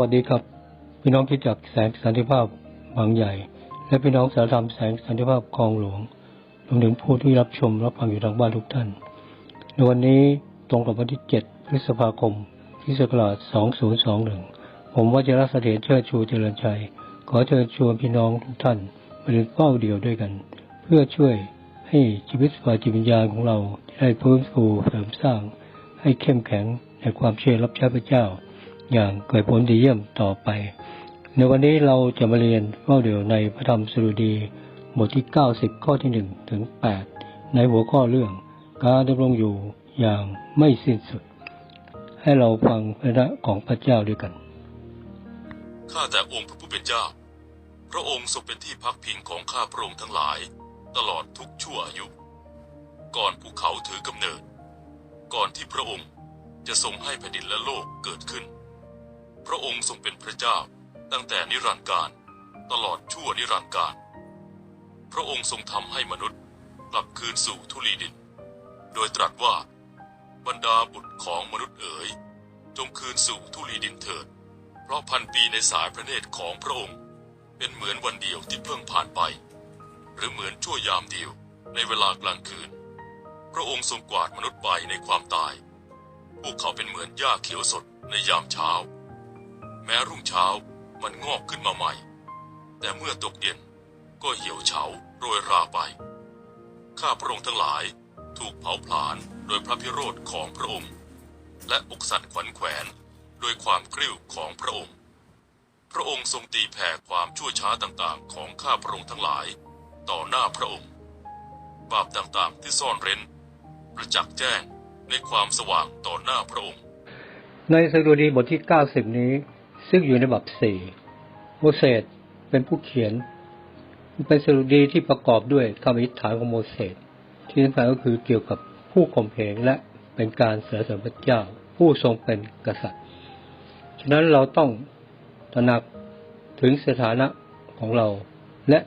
วัสดีครับ พี่น้องที่จากแสงสันติภาพบางใหญ่ และพี่น้องสารธรรมแสงสันติภาพคลองหลวงรวมถึงผู้ที่รับชมรับฟังอยู่ทางบ้านทุกท่าน ในวันนี้ตรงกับวันที่ 7 พฤษภาคมพุทธศักราช2021 ผมวชิรเสถียรเชิดชูเจริญชัย ขอเชิญชวนพี่น้องทุกท่านมาเดินเป้าเดียวด้วยกัน เพื่อช่วยให้ชีวิตฝ่ายจิตวิญญาณของเราได้ฟื้นฟูเสริมสร้าง ให้เข้มแข็งในความเชื่อรับใช้พระเจ้า อย่างเกิดผลดีเยี่ยมต่อไป ในวันนี้เราจะมาเรียนเป้าเดียวในพระธรรมสดุดี บทที่ 90 ข้อที่ 1 ถึง 8 ในหัวข้อเรื่อง การดำรงอยู่อย่างไม่สิ้นสุด ให้เราฟังพระนะของพระเจ้าด้วยกัน ข้าแต่องค์พระผู้เป็นเจ้า พระองค์ทรงเป็นที่พักพิงของข้าพระองค์ทั้งหลาย ตลอดทุกชั่วอายุ ก่อนภูเขาถือกำเนิด ก่อนที่พระองค์จะทรงให้แผ่นดินและโลกเกิดขึ้น พระองค์ทรงเป็นพระเจ้า ตั้งแต่นิรันดร์การ ตลอดชั่วนิรันดร์การ พระองค์ทรงทำให้มนุษย์กลับคืนสู่ทุลีดิน โดยตรัสว่า บรรดาบุตรของมนุษย์เอ๋ย จงคืนสู่ทุลีดินเถิด เพราะพันปีในสายพระเนตรของพระองค์ เป็นเหมือนวันเดียวที่เพิ่งผ่านไป หรือเหมือนชั่วยามเดียวในเวลากลางคืน พระองค์ทรงกวาดมนุษย์ไปในความตาย พวกเขาเป็นเหมือนหญ้าเขียวสดในยามเช้า แม้รุ่งเช้ามันงอกขึ้นมาใหม่ แต่เมื่อตกเย็นก็เหี่ยวเฉาโรยราไป ข้าพระองค์ทั้งหลายถูกเผาผลาญโดยพระพิโรธของพระองค์ และอกสั่นขวัญแขวนโดยความกริ้วของพระองค์ พระองค์ทรงตีแผ่ความชั่วช้าต่างๆ ของข้าพระองค์ทั้งหลาย ต่อหน้าพระองค์ บาปต่างๆที่ซ่อนเร้น ประจักษ์แจ้งในความสว่างต่อหน้าพระองค์ ในสดุดีบทที่ 90 นี้ ซึ่งอยู่ในบัพสี่โมเสสเป็นผู้เขียน เป็นสดุดีที่ประกอบด้วยคำอธิษฐานของโมเสสที่สำคัญก็คือเกี่ยวกับผู้ข่มเหงและเป็นการเสริญสรรพระเจ้า ผู้ทรงเป็นกษัตริย์ ฉะนั้นเราต้องตระหนักถึงสถานะของเรา และ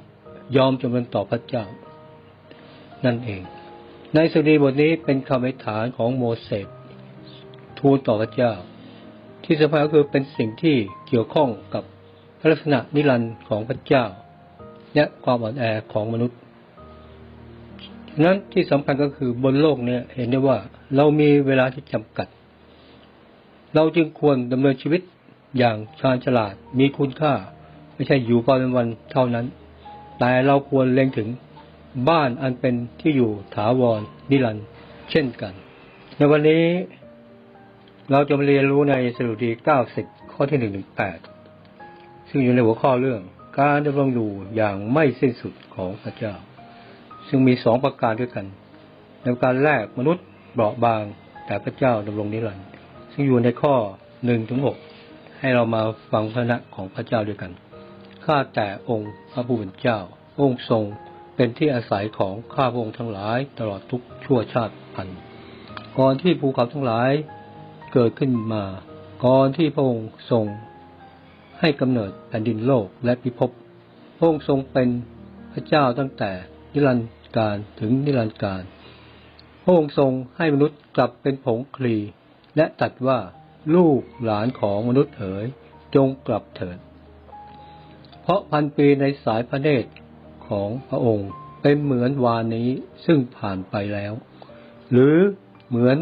ยอมจำนนต่อพระเจ้า นั่นเอง ในสุดีบทนี้เป็นคำอธิษฐานของโมเสสทูลต่อพระเจ้า ที่สำคัญก็คือเป็นสิ่งที่เกี่ยวข้องกับลักษณะนิรันดร์ของพระเจ้า และความอ่อนแอของมนุษย์ฉะนั้นที่สำคัญก็คือบนโลกเนี่ยเห็นได้ว่าเรามีเวลาที่จำกัด เราจึงควรดำเนินชีวิตอย่างชาญฉลาดมีคุณค่า ไม่ใช่อยู่ไปวันๆเท่านั้น แต่เราควรเล็งถึงบ้านอันเป็นที่อยู่ถาวรนิรันดร์เช่นกัน ในวันนี้ เราจะมาเรียนรู้ในสดุดี90 ข้อที่1ถึง8ซึ่งอยู่ในหัวข้อเรื่องการดำรงอยู่อย่างไม่สิ้นสุดของพระเจ้า ซึ่งมีสองประการด้วยกัน ในการแรกมนุษย์เบาะบาง แต่พระเจ้าดำรงนิรันดร์ซึ่งอยู่ในข้อ1ถึง6ให้เรามาฟังพระนะของพระเจ้าด้วยกัน ข้าแต่องค์พระผู้เป็นเจ้า องค์ทรงเป็นที่อาศัยของข้าพระองค์ทั้งหลายตลอดทุกชั่วชาติพันธุ์ก่อนที่ภูเขาทั้งหลาย เกิดขึ้นมา ก่อนที่พระองค์ทรง ให้กำเนิดแผ่นดินโลกและพิภพพระองค์ทรงเป็นพระเจ้าตั้งแต่นิรันดร์การถึงนิรันดร์การพระองค์ทรงให้มนุษย์กลับเป็นผงคลี และตัดว่าลูกหลานของมนุษย์เอ๋ยจงกลับเถิด เพราะพันปีในสายพระเนตรของพระองค์เป็นเหมือนวานนี้ซึ่งผ่านไปแล้ว หรือเหมือน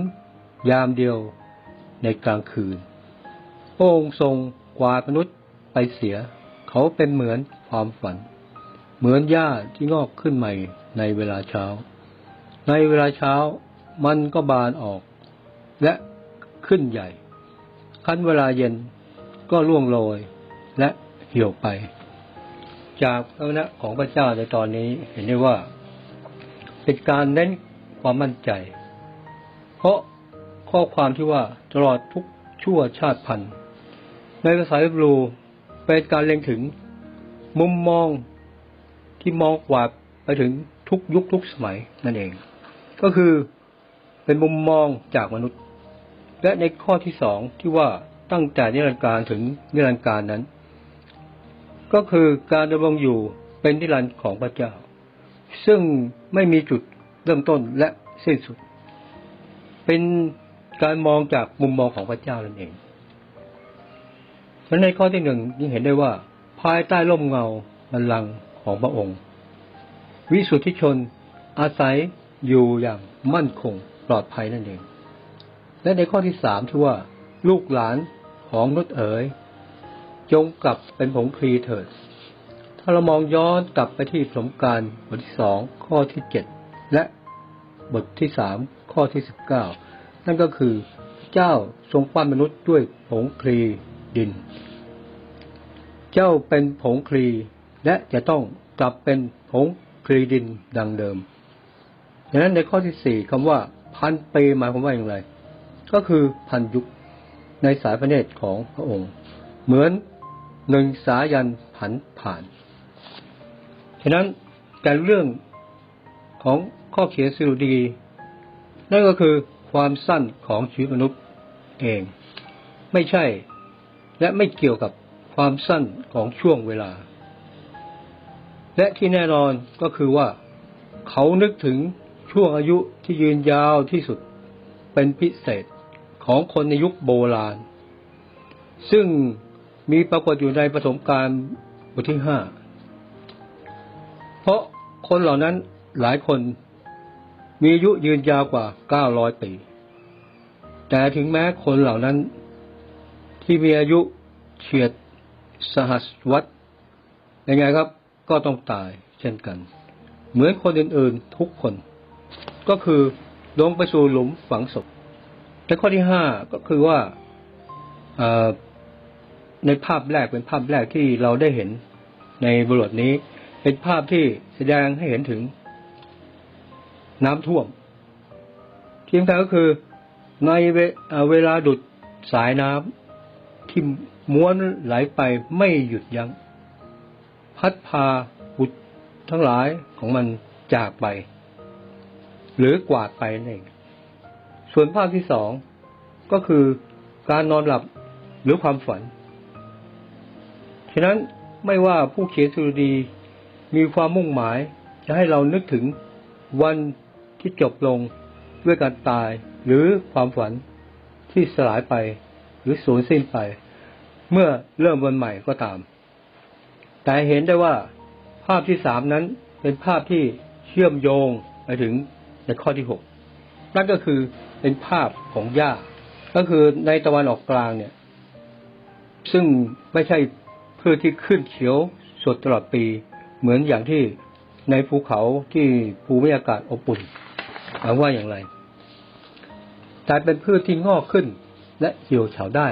ยามเดียว ในกลางคืน พระองค์ทรงกวาดมนุษย์ไปเสีย เขาเป็นเหมือนความฝัน เหมือนหญ้าที่งอกขึ้นใหม่ในเวลาเช้า ในเวลาเช้ามันก็บานออก และขึ้นใหญ่คันเวลาเย็นก็ร่วงโรยและเหี่ยวไป จากพระนะของพระเจ้าในตอนนี้เห็นได้ว่า เป็นการเน้นความมั่นใจ เพราะ ข้อความที่ว่าตลอดทุกชั่วชาติพันธุ์ในภาษาฮิบรูเป็นการเล็งถึงมุมมองที่มองกว่าไปถึงทุกยุคทุกสมัยนั่นเอง ก็คือเป็นมุมมองจากมนุษย์ และในข้อที่สองที่ว่าตั้งแต่นิรันดร์การถึงนิรันดร์การนั้น ก็คือการดำรงอยู่เป็นนิรันดร์ของพระเจ้า ซึ่งไม่มีจุดเริ่มต้นและสิ้นสุด เป็น การมองจากมุมมองของพระเจ้านั่นเองเพราะในข้อที่หนึ่งยิ่งเห็นได้ว่า ภายใต้ร่มเงาบัลลังก์ของพระองค์ วิสุทธิชนอาศัยอยู่อย่างมั่นคงปลอดภัยนั่นเอง และในข้อที่สามที่ว่าลูกหลานของนุษเอ๋ยจงกลับเป็นผงคลีเถิด ถ้าเรามองย้อนกลับไปที่สมการบทที่สองข้อที่เจ็ดและบทที่สามข้อที่สิบเก้า นั่นก็คือเจ้าทรงปั้นมนุษย์ด้วยผงคลีดิน เจ้าเป็นผงคลีและจะต้องกลับเป็นผงคลีดินดังเดิมดังนั้นในข้อที่สี่คำว่าพันปีหมายความว่าอย่างไร ก็คือพันยุคในสายพระเนตรของพระองค์ เหมือนหนึ่งสายันผันผ่าน ฉะนั้นการเรื่องของข้อเขียนสรุดี นั่นก็คือ ความสั้นของชีวิตมนุษย์เอง ไม่ใช่ และไม่เกี่ยวกับความสั้นของช่วงเวลา และที่แน่นอนก็คือว่า เขานึกถึงช่วงอายุที่ยืนยาวที่สุดเป็นพิเศษของคนในยุคโบราณ ซึ่งมีปรากฏอยู่ในปฐมกาลบทที่ห้าเพราะคนเหล่านั้นหลายคน มีอายุยืนยาวกว่า900ปี แต่ถึงแม้คนเหล่านั้น ที่มีอายุเฉียดสหัสวรรษยังไงครับ ก็ต้องตายเช่นกัน เหมือนคนอื่นๆทุกคน ก็คือลงไปสู่หลุมฝังศพแต่ข้อที่ห้าก็คือว่าในภาพแรกเป็นภาพแรกที่เราได้เห็นในบทนี้ เป็นภาพที่แสดงให้เห็นถึง น้ำท่วมที่สำคัญก็คือในเวเเวลาดุดสายน้ำที่ม้วนไหลไปไม่หยุดยัง้งพัดพาบุตรทั้งหลายของมันจากไป หรือกวาดไปนั่นเองส่วนภาพที่สองก็คือการนอนหลับหรือความฝัน ฉะนั้นไม่ว่าผู้เขียนสุรดีมีความมุ่งหมายจะให้เรานึกถึงวัน ที่จบลงด้วยการตายหรือความฝันที่สลายไปหรือสูญสิ้นไป เมื่อเริ่มวันใหม่ก็ตาม แต่เห็นได้ว่า ภาพที่สามนั้นเป็นภาพที่เชื่อมโยงไปถึงในข้อที่หกนั่นก็คือเป็นภาพของหญ้า ก็คือในตะวันออกกลางเนี่ย ซึ่งไม่ใช่พืชที่ขึ้นเขียวสดตลอดปี เหมือนอย่างที่ในภูเขาที่ภูมิอากาศอบอุ่น หมายว่าอย่างไรแต่เป็นพืชที่งอกขึ้นและเหี่ยวเฉาได้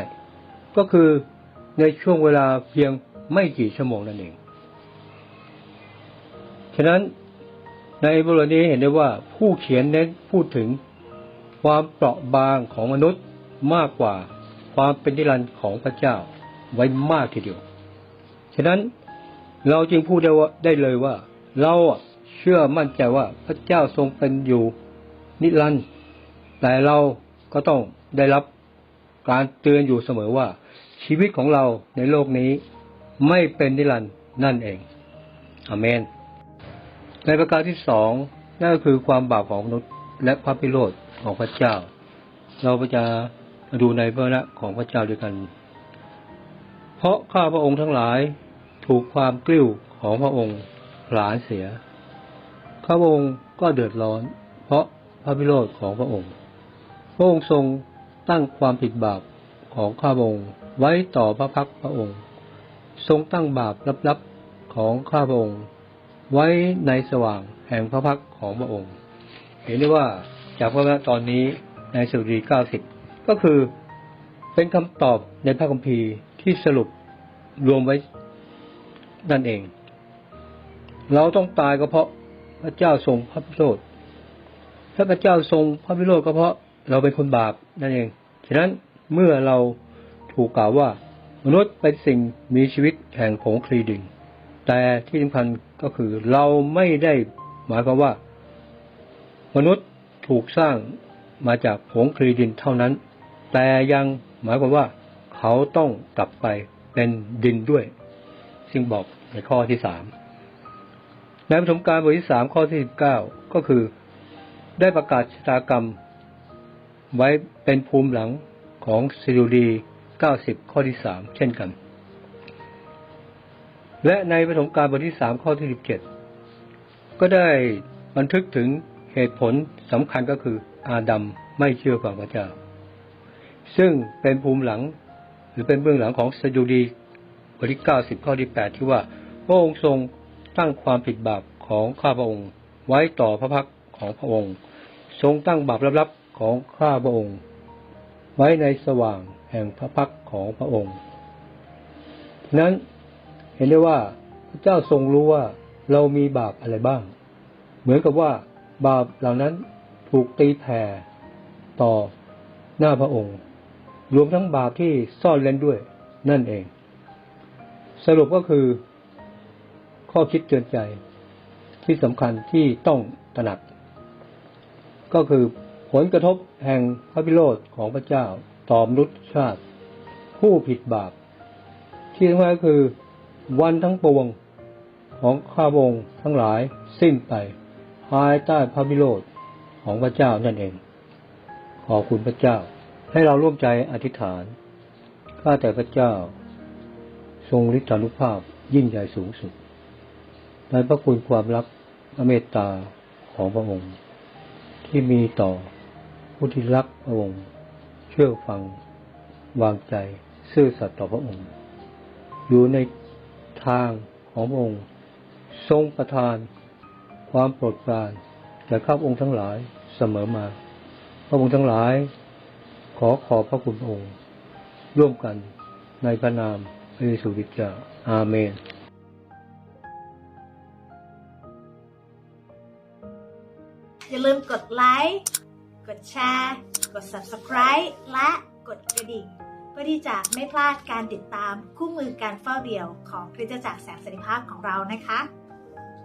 ก็คือในช่วงเวลาเพียงไม่กี่ชั่วโมงนั่นเอง ฉะนั้นในบทนี้เห็นได้ว่าผู้เขียนเน้นพูดถึงความเปราะบางของมนุษย์มากกว่าความเป็นนิรันดร์ของพระเจ้าไว้มากทีเดียว ฉะนั้นเราจึงพูดได้ว่าได้เลยว่า เราเชื่อมั่นใจว่าพระเจ้าทรงเป็นอยู่ นิรันดร์แต่เราก็ต้องได้รับการเตือนอยู่เสมอว่า ชีวิตของเราในโลกนี้ไม่เป็นนิรันดร์นั่นเองอเมน ในประการที่สองนั่นก็คือความบาปของมนุษย์และพระพิโรธของพระเจ้า เราจะดูในพระนะของพระเจ้าด้วยกัน เพราะข้าพระองค์ทั้งหลายถูกความกลิ้วของพระองค์ผลาญเสีย ข้าพระองค์ก็เดือดร้อน พระพิโรธของพระองค์ พระองค์ทรงตั้งความผิดบาปของข้าพระองค์ไว้ต่อพระพักพระองค์ ทรงตั้งบาปลับๆของข้าพระองค์ ไว้ในสว่างแห่งพระพักของพระองค์ เห็นได้ว่าจากพระวจนะตอนนี้ในสุรี90ก็คือเป็นคำตอบในพระคัมภีร์ที่สรุปรวมไว้นั่นเอง เราต้องตายก็เพราะพระเจ้าทรงพระพิโรธ พระเจ้าทรงพระพิโรธก็เพราะเราเป็นคนบาปนั่นเอง ฉะนั้นเมื่อเราถูกกล่าวว่า มนุษย์เป็นสิ่งมีชีวิตแห่งผงคลีดินแต่ที่สำคัญก็คือเราไม่ได้หมายความว่า มนุษย์ถูกสร้างมาจากผงคลีดินเท่านั้น แต่ยังหมายความว่า เขาต้องกลับไปเป็นดินด้วย ซึ่งบอกในข้อที่สามในปฐมกาลบทที่สามข้อที่สิบเก้าก็คือ ได้ประกาศชะตากรรม ไว้เป็นภูมิหลังของซิลูดี 90 ข้อที่สามเช่นกัน และในปฐมกาลบทที่สามข้อที่สิบเจ็ดก็ได้บันทึกถึงเหตุผลสำคัญก็คืออาดัมไม่เชื่อฟังพระเจ้า ซึ่งเป็นภูมิหลังหรือเป็นเบื้องหลังของสดุดีบทที่เก้าสิบข้อที่แปดที่ว่า พระองค์ทรงตั้งความผิดบาปของข้าพระองค์ไว้ต่อพระพักตร์ ของพระองค์ ทรงตั้งบาปลับๆของข้าพระองค์ ไว้ในสว่างแห่งพระพักของพระองค์นั้นเห็นได้ว่าพระเจ้าทรงรู้ว่าเรามีบาปอะไรบ้าง เหมือนกับว่าบาปเหล่านั้นถูกตีแผ่ต่อหน้าพระองค์ รวมทั้งบาปที่ซ่อนเล่นด้วยนั่นเอง สรุปก็คือ ข้อคิดเตือนใจที่สำคัญที่ต้องตระหนัก ก็คือผลกระทบแห่งพระพิโรธของพระเจ้าต่อมนุษยชาติ ผู้ผิดบาป ที่สำคัญก็คือ วันทั้งปวงของข้าพระองทั้งหลายสิ้นไปภายใต้พระพิโรธของพระเจ้านั่นเอง ขอคุณพระเจ้า ให้เราร่วมใจอธิษฐานข้าแต่พระเจ้า ทรงฤทธานุภาพยิ่งใหญ่สูงสุดในพระคุณความรักเมตตาของพระองค์ ที่มีต่อผู้ที่รักพระองค์ เชื่อฟังวางใจซื่อสัตย์ต่อพระองค์ อยู่ในทางของพระองค์ ทรงประทานความโปรดปรานแก่ข้าพระองค์ทั้งหลายเสมอมา พระองค์ทั้งหลาย ขอขอบพระคุณองค์ ร่วมกันในพระนามพระเยซูคริสต์เจ้าอาเมน อย่าลืมกดไลค์ กดแชร์ กด subscribe และกดกระดิ่ง เพื่อที่จะไม่พลาดการติดตามคู่มือการเฝ้าเดี่ยวของคริสตจักรแสงสันติภาพของเรานะคะ